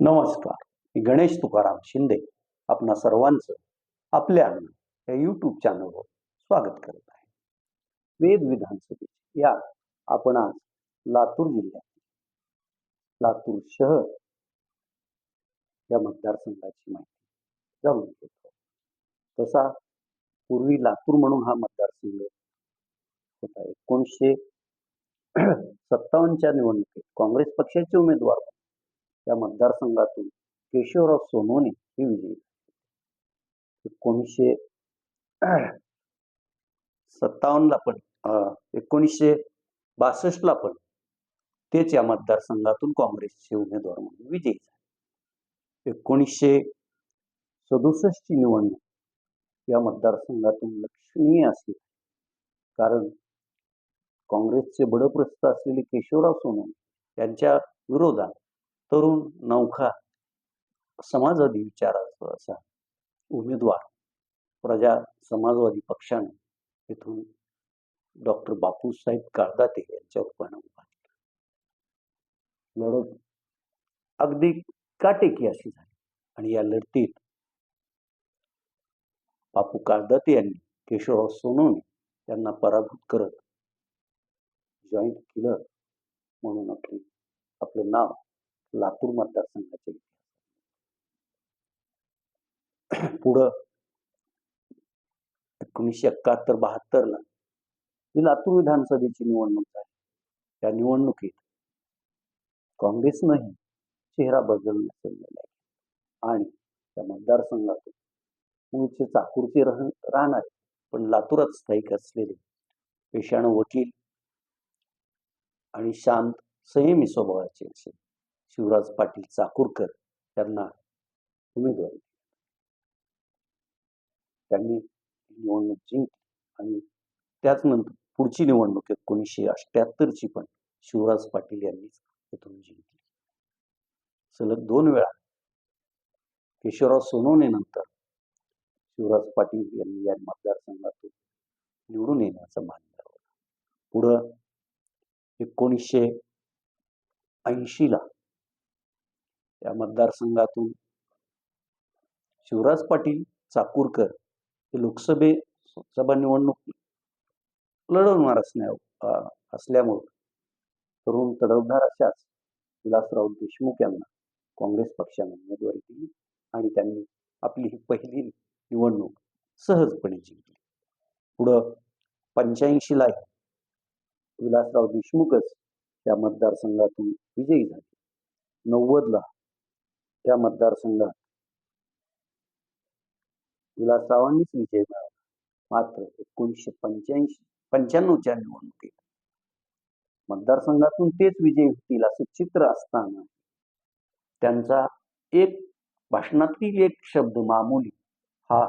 नमस्कार मी गणेश तुकाराम शिंदे. आपणा सर्वांचं आपल्या या यूट्यूब चॅनलवर स्वागत करत आहे. वेद विधानसभेची या आपण आज लातूर जिल्ह्यात लातूर शहर या मतदारसंघाची माहिती जाणून घेतो. तसा पूर्वी लातूर म्हणून हा मतदारसंघ होता. एकोणीसशे सत्तावन्नच्या निवडणुकीत काँग्रेस पक्षाचे उमेदवार या मतदारसंघातून केशवराव सोनवणे हे विजयी एकोणीसशे सत्तावन्नला पण एकोणीसशे बासष्टला पण तेच या मतदारसंघातून काँग्रेसचे उमेदवार म्हणून विजयी झाले. एकोणीसशे सदुसष्टची निवडणूक या मतदारसंघातून लक्षणीय असली. कारण काँग्रेसचे बडप्रस्त असलेले केशवराव सोनवणे यांच्या विरोधात तरुण नौखा समाजवादी विचाराचा असा उमेदवार प्रजा समाजवादी पक्षाने इथून डॉक्टर बापूसाहेब काळदाते यांच्या रूपाने उभा केला. लढत अगदी काटेकी अशी झाली आणि या लढतीत बापू काळदाते यांनी केशवराव सोनवणे यांना पराभूत करत जॉईंट किलर म्हणून आपली आपलं नाव लातूर मतदारसंघाचे पुढं एकोणीसशे एकाहत्तर बहात्तरला ही लातूर विधानसभेची निवडणूक झाली. त्या निवडणुकीत काँग्रेसनंही चेहरा बदलण्याचा निर्णय आणि त्या मतदारसंघातून मूळचे चाकूरचे राह राहणारे पण लातूरात स्थायिक असलेले पेशाण वकील आणि शांत संयमी स्वभावाचे असेल शिवराज पाटील चाकूरकर यांना उमेदवारी त्यांनी निवडणूक जिंकली आणि त्याच नंतर पुढची निवडणूक एकोणीसशे अठ्याहत्तरची पण शिवराज पाटील यांनीच प्रथम जिंकली. सलग दोन वेळा केशवराव सोनवणे नंतर शिवराज पाटील यांनी या मतदारसंघातून निवडून येण्याचा मान मिळवला. पुढं एकोणीसशे ऐंशीला या मतदारसंघातून शिवराज पाटील चाकूरकर हे लोकसभे सभा निवडणूक लढवणार असण्या असल्यामुळं तरुण तडवधार अशाच विलासराव देशमुख यांना काँग्रेस पक्षाने उमेदवारी दिली आणि त्यांनी आपली ही पहिली निवडणूक सहजपणे जिंकली. पुढं पंच्याऐंशीला विलासराव देशमुखच या मतदारसंघातून विजयी झाले. नव्वदला या मतदारसंघात विलासरावांनीच विजय मिळवला. मात्र एकोणीसशे पंच्याऐंशी पंच्याण्णवच्या निवडणुकीत मतदारसंघातून तेच विजयी होतील असं चित्र असताना त्यांचा एक भाषणातील एक शब्द मामुली हा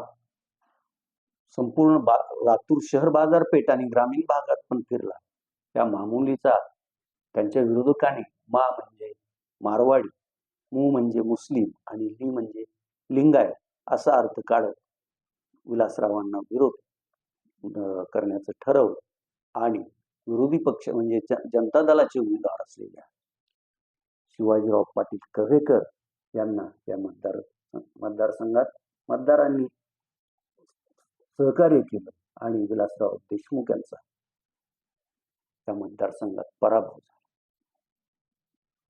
संपूर्ण बा लातूर शहर बाजारपेठ आणि ग्रामीण भागात पण फिरला. त्या मामुलीचा त्यांच्या विरोधकाने मा म्हणजे मारवाडी मु म्हणजे मुस्लिम आणि ली म्हणजे लिंगायत असा अर्थ काढत विलासरावांना विरोध अं, करण्याचं ठरवलं आणि विरोधी पक्ष म्हणजे जनता दलाचे उमेदवार असलेल्या शिवाजीराव पाटील कव्हेकर यांना या मतदार मतदारसंघात मतदारांनी सहकार्य केलं आणि विलासराव देशमुख यांचा त्या मतदारसंघात पराभव झाला.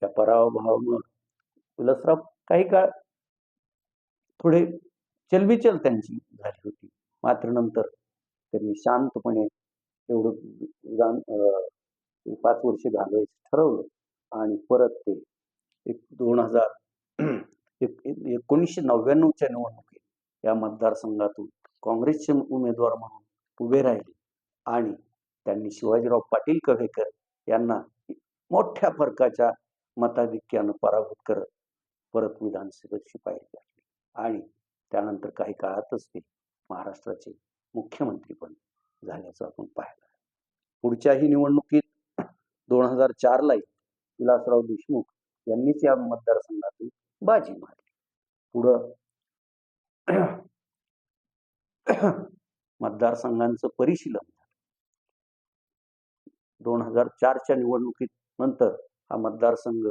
त्या पराभवामुळे विलासराव काही काळ थोडे चलबिचल त्यांची झाली होती. मात्र नंतर त्यांनी शांतपणे एवढं विधान पाच वर्ष घालवायचं ठरवलं आणि परत ते एक दोन हजार एक एक- एकोणीसशे नव्याण्णवच्या निवडणुकीत या मतदारसंघातून काँग्रेसचे उमेदवार म्हणून उभे राहिले आणि त्यांनी शिवाजीराव पाटील कव्हेकर यांना मोठ्या फरकाच्या मताधिक्यानं पराभूत करत परत विधानसभेची पायरी गाठली. आणि त्यानंतर काही काळातच ते महाराष्ट्राचे मुख्यमंत्री पण झाल्याचं आपण पाहिलं. पुढच्याही निवडणुकीत दोन हजार चारलाही विलासराव देशमुख यांनीच या मतदारसंघातून बाजी मारली. पुढं मतदारसंघांचं परिशीलन झालं. दोन हजार चारच्या निवडणुकीत नंतर हा मतदारसंघ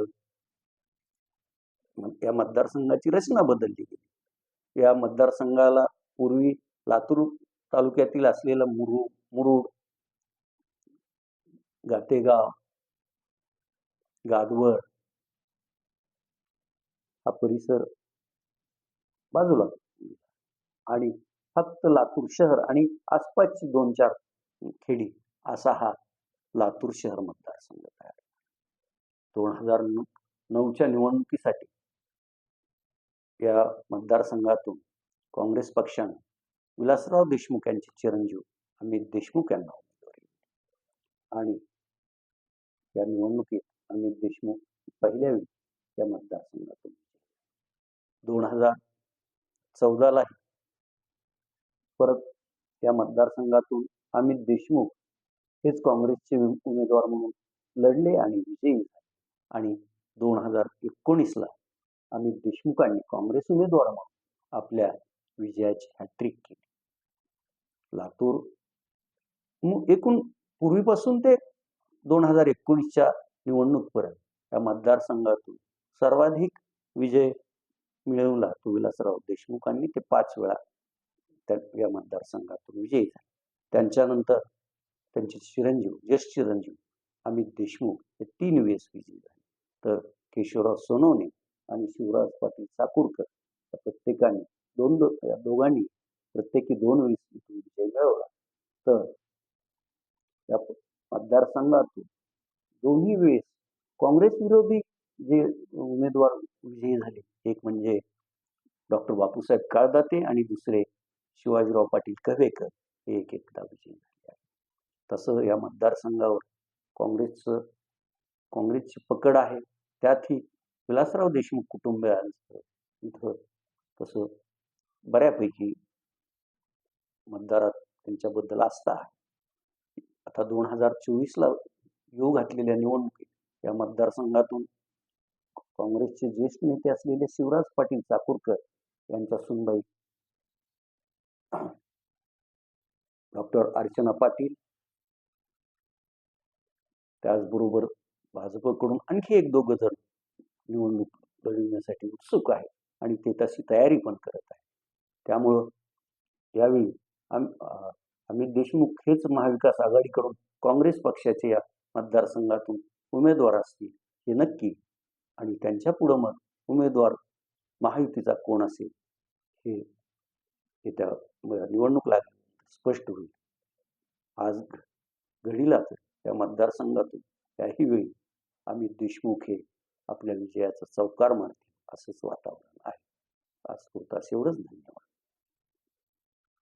या मतदारसंघाची रचना बदलली गेली. या मतदारसंघाला पूर्वी लातूर तालुक्यातील असलेलं मुरु मुरुड गातेगाव गादवड हा परिसर बाजूला आणि फक्त लातूर शहर आणि आसपासची दोन चार खेडी असा हा लातूर शहर मतदारसंघ तयार दोन हजार नऊच्या निवडणुकीसाठी या मतदारसंघातून काँग्रेस पक्षानं विलासराव देशमुख यांचे चिरंजीव अमित देशमुख यांना उमेदवारी आणि या निवडणुकीत अमित देशमुख पहिल्या वेळी या मतदारसंघातून दोन हजार चौदालाही परत या मतदारसंघातून अमित देशमुख हेच काँग्रेसचे उमेदवार म्हणून लढले आणि विजयी झाले. आणि दोन हजार एकोणीसला अमित देशमुखांनी काँग्रेस उमेदवार म्हणून आपल्या विजयाची हॅट्रिक केली. लातूर एकूण पूर्वीपासून ते दोन हजार एकोणीसच्या निवडणूकपर्यंत या मतदारसंघातून सर्वाधिक विजय मिळवला तो विलासराव देशमुखांनी ते पाच वेळा त्या या मतदारसंघातून विजयी झाले. त्यांच्यानंतर त्यांचे चिरंजीव ज्येष्ठ चिरंजीव अमित देशमुख हे तीन वेळेस विजयी झाले. तर केशवराव सोनवणे आणि शिवराज पाटील चाकूरकर या प्रत्येकाने दोन दो या दोघांनी प्रत्येकी दोन वेळेस इथून विजय मिळवला. तर या मतदारसंघातून दोन्ही वेळेस काँग्रेस विरोधी जे उमेदवार विजयी झाले एक म्हणजे डॉक्टर बापूसाहेब काळदाते आणि दुसरे शिवाजीराव पाटील कवेकर हे एक एकदा विजयी झाले आहे तसं या मतदारसंघावर काँग्रेसचं काँग्रेसची पकड आहे. त्यातही विलासराव देशमुख कुटुंबियांचं इथं तसं बऱ्यापैकी मतदारात त्यांच्याबद्दल आस्था आहे. आता दोन हजार चोवीसला येऊ घातलेल्या निवडणुकीत या मतदारसंघातून काँग्रेसचे ज्येष्ठ नेते असलेले शिवराज पाटील चाकूरकर यांच्या सुनबाई डॉक्टर अर्चना पाटील त्याचबरोबर भाजपकडून आणखी एक दोघं जण निवडणूक लढविण्यासाठी उत्सुक आहे आणि ते तशी तयारी पण करत आहे. त्यामुळं यावेळी आम अमित देशमुख हेच महाविकास आघाडीकडून काँग्रेस पक्षाचे या मतदारसंघातून उमेदवार असतील हे नक्की आणि त्यांच्या पुढं मग उमेदवार महायुतीचा कोण असेल हे येत्या निवडणूक लागली स्पष्ट होईल. आज घडीला तर त्या मतदारसंघातून त्याही वेळी अमित देशमुख हे आपल्या विजयाचा चौकार मारतील असंच वातावरण आहे. आज पुरतास एवढंच धन्यवाद.